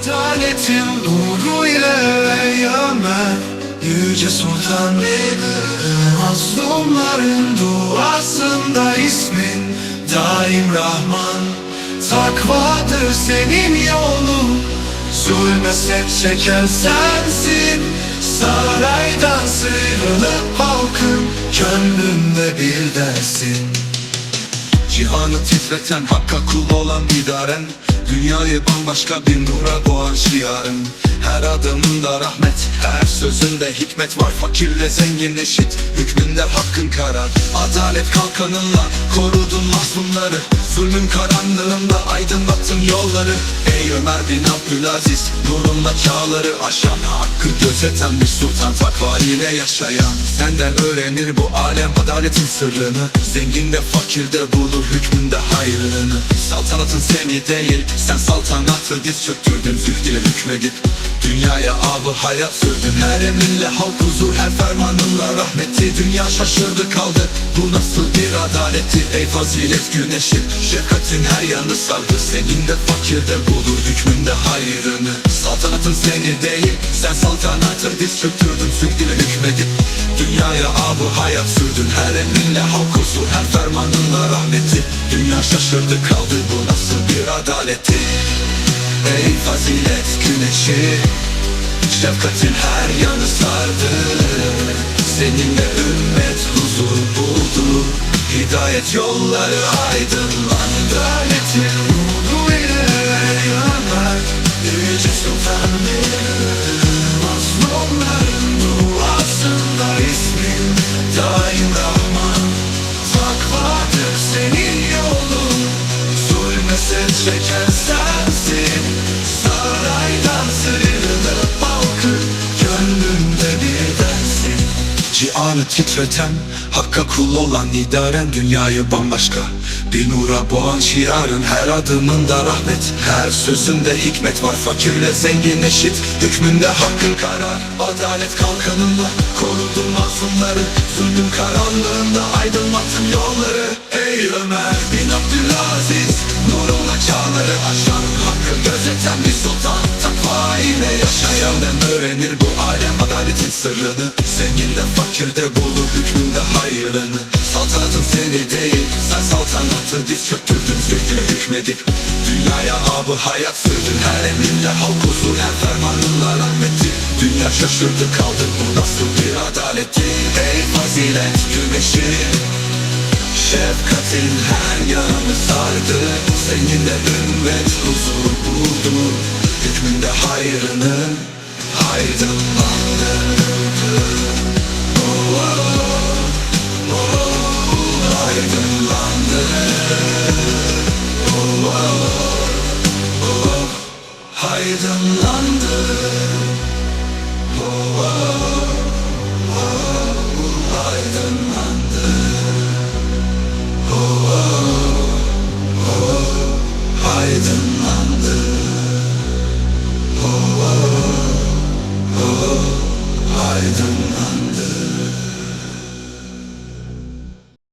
Adaletin nuru ile yağma Yüce Sultan Mazlumların duasında ismin Daim Rahman. Takvadır senin yolun Zulme set çeken sensin. Saraydan sıyrılıp halkın Gönlünde bir dersin Cihanı titreten hakka kul olan idaren. Dünyayı bambaşka bir nura boğan şiarın. Her adımında rahmet, her sözünde hikmet var. Fakirle zengin eşit, hükmünde hakkın karar. Adalet kalkanınla korudun mazlumları Zulmün karanlığında aydınlattın yolları Ey Ömer bin Abdülaziz, nurunla çağları aşan Hakkı gözeten bir sultan. Takva ile yaşayan Senden öğrenir bu alem adaletin sırrını. Zengin de fakir de bulur hükmünde hayrını. Saltanatın seni değil sen saltanatı. Diz çöktürdün Zühd ile hükmedip dünyaya abı hayat sürdün. Her eminle halk huzur her fermanınla rahmeti. Dünya şaşırdı kaldı bu nasıl bir adaleti? Ey fazilet güneşi şefkatin her yanı sardı. Senin de fakir de bulur hükmünde hayrını. Saltanatın seni değil sen saltanatı. Diz çöktürdün Zühd ile hükmedip dünyaya abı hayat sürdün. Her eminle halk her fermanınla rahmeti. Dünya şaşırdı kaldı bu nasıl bir adaleti? Ey fazilet güneşi Şefkatin her yanı sardı. Seninle ümmet huzur buldu. Hidayet yolları aydınlandı Adaletin Cihanı titreten, hakka kul olan idaren Dünyayı bambaşka. Bir nura boğan şiarın Her adımında rahmet, her sözünde hikmet var Fakirle zengin eşit, hükmünde hakkın karar Adalet kalkanınla korudun mazlumları Zulmün karanlığında. Aydınlattın yolları. Ey Ömer bin Abdülaziz, nurunla çağları aşan Hakkı gözeten bir sultan, takva ile yaşayan Ben öğrenir bu alem adaletin sırrını. Zengin de fakir de bulur hükmünde hayrını Saltanatın seni değil sen saltanatı diz çöktürdün Zülküne hükmedip dünyaya abı hayat sürdün Her eminle halk huzur her fermanınla rahmeti. Dünya şaşırdı kaldı bu nasıl bir adaleti Ey fazilet güneşi Şefkatin her yanı sardı. Seninle ümmet huzur buldu Hükmünde hayrını aydınlandı